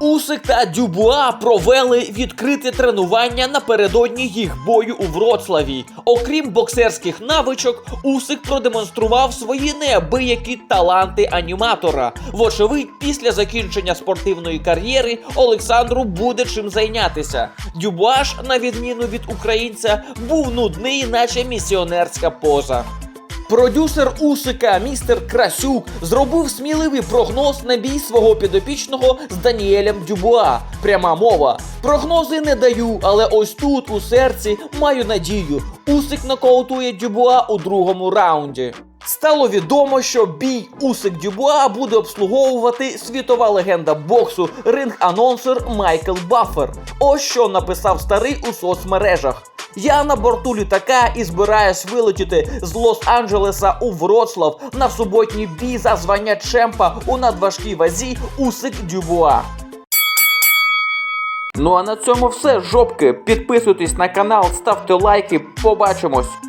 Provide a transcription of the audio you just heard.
Усик та Дюбуа провели відкрите тренування напередодні їх бою у Вроцлаві. Окрім боксерських навичок, Усик продемонстрував свої неабиякі таланти аніматора. Вочевидь, після закінчення спортивної кар'єри Олександру буде чим зайнятися. Дюбуа ж, на відміну від українця, був нудний, наче місіонерська поза. Продюсер Усика, містер Красюк, зробив сміливий прогноз на бій свого підопічного з Даніелем Дюбуа. Пряма мова. Прогнози не даю, але ось тут, у серці, маю надію. Усик нокаутує Дюбуа у другому раунді. Стало відомо, що бій Усик Дюбуа буде обслуговувати світова легенда боксу, ринг-анонсер Майкл Баффер. Ось що написав старий у соцмережах. Я на борту літака і збираюсь вилетіти з Лос-Анджелеса у Вроцлав на суботній бій за звання чемпа у надважкій вазі Усик Дюбуа. Ну а на цьому все, жопки. Підписуйтесь на канал, ставте лайки. Побачимось.